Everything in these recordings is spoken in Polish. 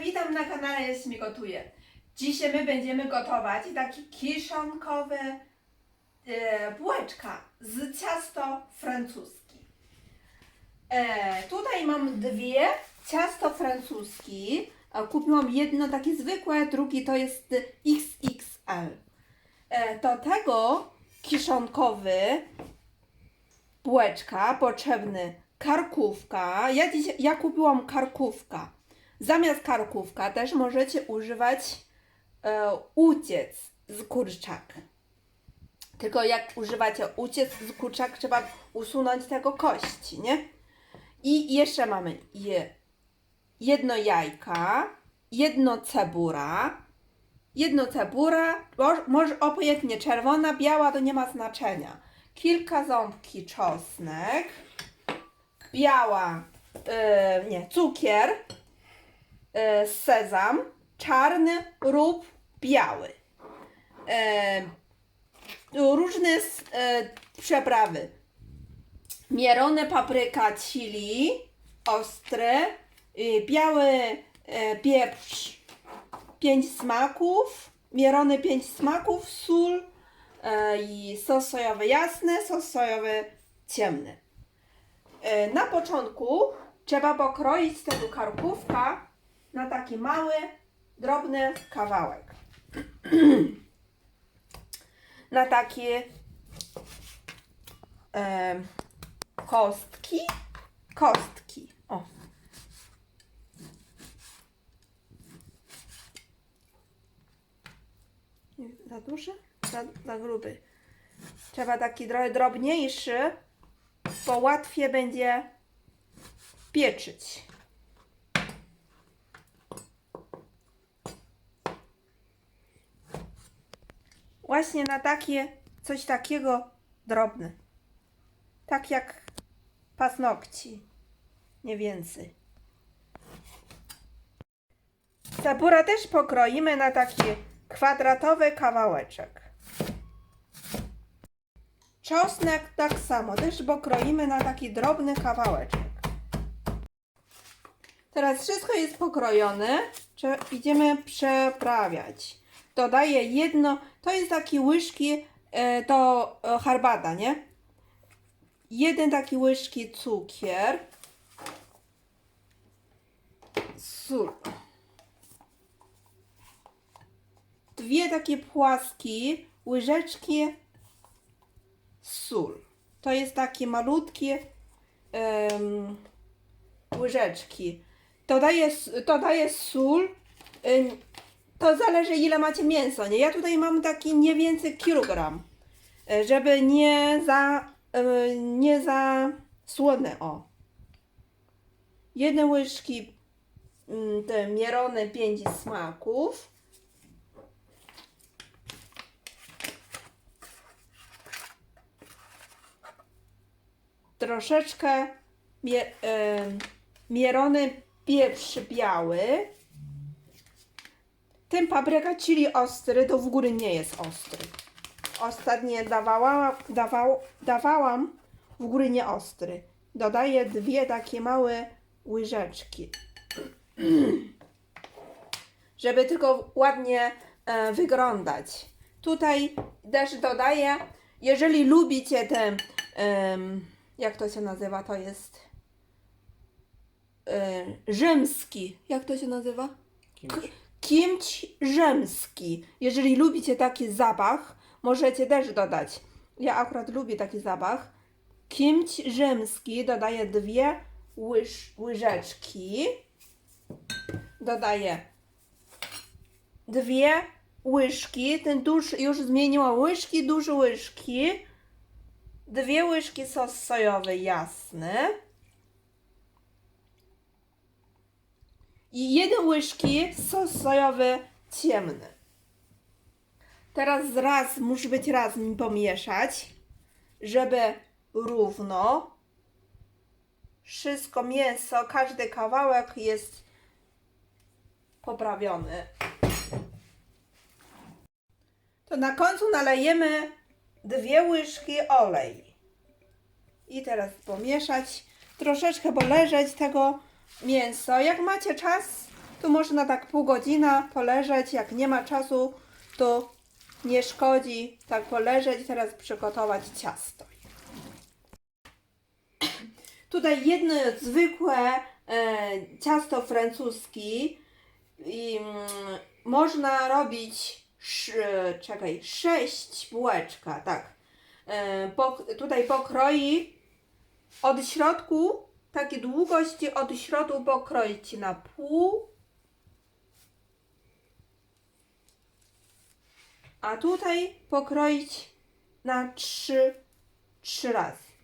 witam na kanale Jeśli mi gotuje. Dzisiaj my będziemy gotować takie kiszonkowe e, bułeczka z ciasto francuskie. E, tutaj mam dwie ciasto francuskie. E, Kupiłam jedno takie zwykłe, drugi to jest XXL. E, do tego kiszonkowy bułeczka potrzebny karkówka. Ja, dziś, ja kupiłam karkówka. Zamiast karkówka też możecie używać e, uciec z kurczak. Tylko jak używacie uciec z kurczak, trzeba usunąć tego kości, nie? I jeszcze mamy je, jedno jajka, jedno cebura, jedno cebura, moż- może obojętnie czerwona, biała to nie ma znaczenia. Kilka ząbki czosnek, biała, e, nie, cukier, sezam, czarny lub biały. E, różne e, przeprawy. Mierone papryka chili, ostry, y, biały e, pieprz, pięć smaków, mierony pięć smaków, sól e, i sos sojowy jasny, sos sojowy ciemny. E, Na początku trzeba pokroić tego karkówka taki mały, drobny kawałek. na takie em, kostki. Kostki. O. Za duży? Za, za gruby. Trzeba taki trochę drobniejszy, bo łatwiej będzie pieczyć. Właśnie na takie, coś takiego drobne. Tak jak paznokci. Nie więcej. Sabura też pokroimy na taki kwadratowy kawałeczek. Czosnek tak samo, też pokroimy na taki drobny kawałeczek. Teraz wszystko jest pokrojone, idziemy przeprawiać. Dodaję jedno, to jest takie łyżki, e, to e, herbata, nie? Jeden taki łyżki cukier, sól. Dwie takie płaskie łyżeczki sól. To jest takie malutkie em, łyżeczki. Dodaję, s- dodaję sól. Ym, to zależy ile macie mięso, nie? Ja tutaj mam taki nie więcej kilogram, e, żeby nie za, e, nie za słone, o. Jedne łyżki mm, te mierone pięć smaków. Troszeczkę mie, e, mierony pieprz biały. Ten papryka chili ostry to w ogóle nie jest ostry. Ostatnie dawałam, dawał, dawałam w ogóle nie ostry. Dodaję dwie takie małe łyżeczki. Żeby tylko ładnie e, wyglądać. Tutaj też dodaję, jeżeli lubicie ten, jak to się nazywa, to jest e, rzymski. Jak to się nazywa? Kimś. Kimć rzymski. Jeżeli lubicie taki zapach, możecie też dodać. Ja akurat lubię taki zapach. Kimć rzymski dodaję dwie łyż, łyżeczki. Dodaję dwie łyżki. Ten dusz już zmieniła łyżki, duże łyżki. Dwie łyżki sos sojowy jasny. I jedne łyżki sos sojowy ciemny. Teraz raz, musi być raz mi pomieszać, żeby równo wszystko mięso, każdy kawałek jest poprawiony. To na końcu nalejemy dwie łyżki olej. I teraz pomieszać, troszeczkę poleżeć tego mięso. Jak macie czas, Tu można tak pół godzina poleżeć, jak nie ma czasu, to nie szkodzi tak poleżeć i teraz przygotować ciasto. Tutaj jedno zwykłe e, ciasto francuskie i mm, można robić sz, czekaj, sześć bułeczka, tak. E, tutaj pokroi od środku, takie długości od środku pokroić na pół. A tutaj pokroić na trzy, trzy razy.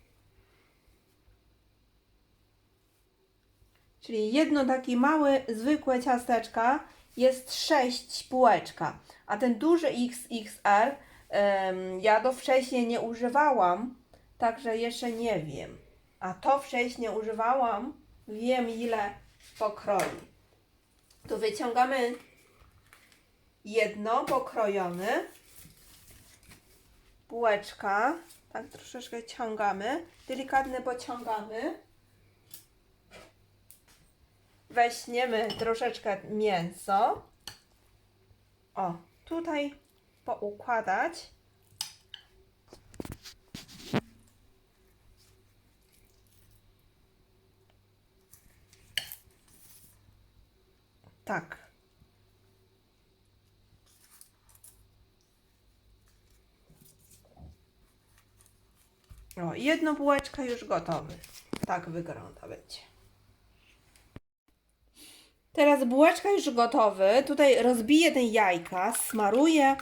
Czyli jedno takie małe, zwykłe ciasteczka jest sześć półeczka, a ten duży XXL ja do wcześniej nie używałam, także jeszcze nie wiem. A to wcześniej używałam, wiem ile pokroi. Tu wyciągamy jedno pokrojone bułeczka, tak troszeczkę ciągamy, delikatnie pociągamy. Weźmiemy troszeczkę mięso. O, tutaj poukładać. Tak. O, jedno bułeczka już gotowe. Tak wygląda będzie. Teraz bułeczka już gotowy. Tutaj rozbiję te jajka, smaruję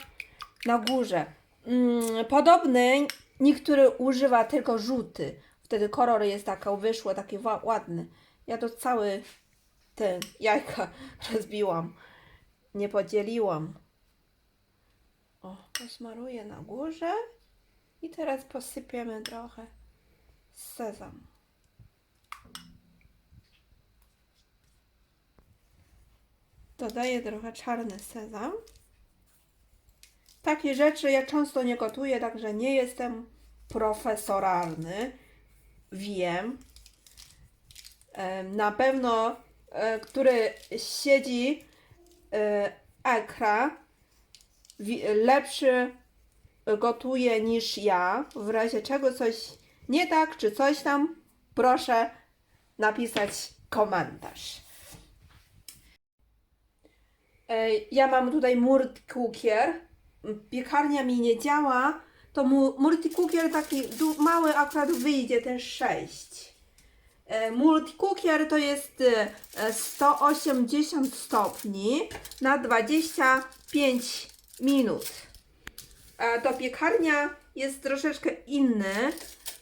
na górze. Mm, podobny niektóry używa tylko żółty. Wtedy kolor jest taka wyszło taki ładny. Ja to cały te jajka rozbiłam. Nie podzieliłam. O, posmaruję na górze. I teraz posypiemy trochę sezam. Dodaję trochę czarny sezam. Takie rzeczy ja często nie gotuję, także nie jestem profesoralny. Wiem. Em, Na pewno, który siedzi e, ekra, lepszy gotuje niż ja. W razie czego coś nie tak, czy coś tam, proszę napisać komentarz. E, Ja mam tutaj multikukier. Piekarnia mi nie działa. To mu- multikukier taki du- mały akurat wyjdzie, ten 6. E, Multikukier to jest e, 180 stopni na 25 minut. A to piekarnia jest troszeczkę inny.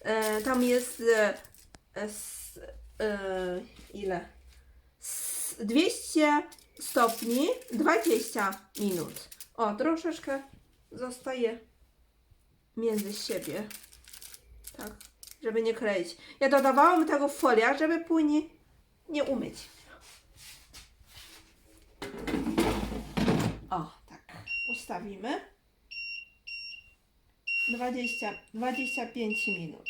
E, Tam jest e, e, ile? S- 200 stopni 20 minut. O, troszeczkę zostaje między siebie. Tak, żeby nie kleić. Ja dodawałam tego folia, żeby później nie umyć. O, tak. Ustawimy. 20, 25 minut.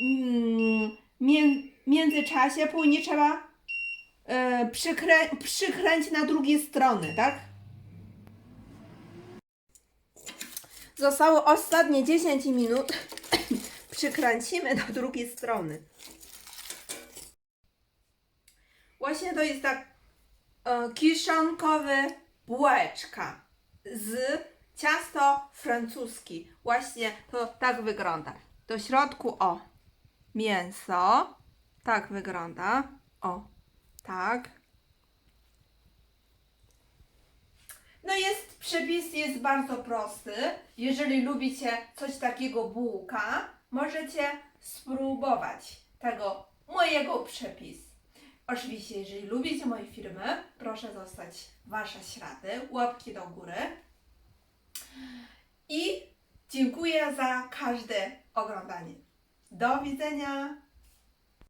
Mm, mię, w międzyczasie później trzeba e, przykrę, przykręcić na drugie strony, tak? Zostało ostatnie 10 minut. Przykręcimy do drugiej strony. Właśnie to jest tak e, kiszonkowe bułeczka z ciasto francuskie. Właśnie to tak wygląda. Do środku o mięso. Tak wygląda. O, tak. No jest, przepis jest bardzo prosty. Jeżeli lubicie coś takiego bułka, możecie spróbować tego mojego przepisu. Oczywiście, jeżeli lubicie moje filmy, proszę zostać Wasze ślady, łapki do góry. I dziękuję za każde oglądanie. Do widzenia!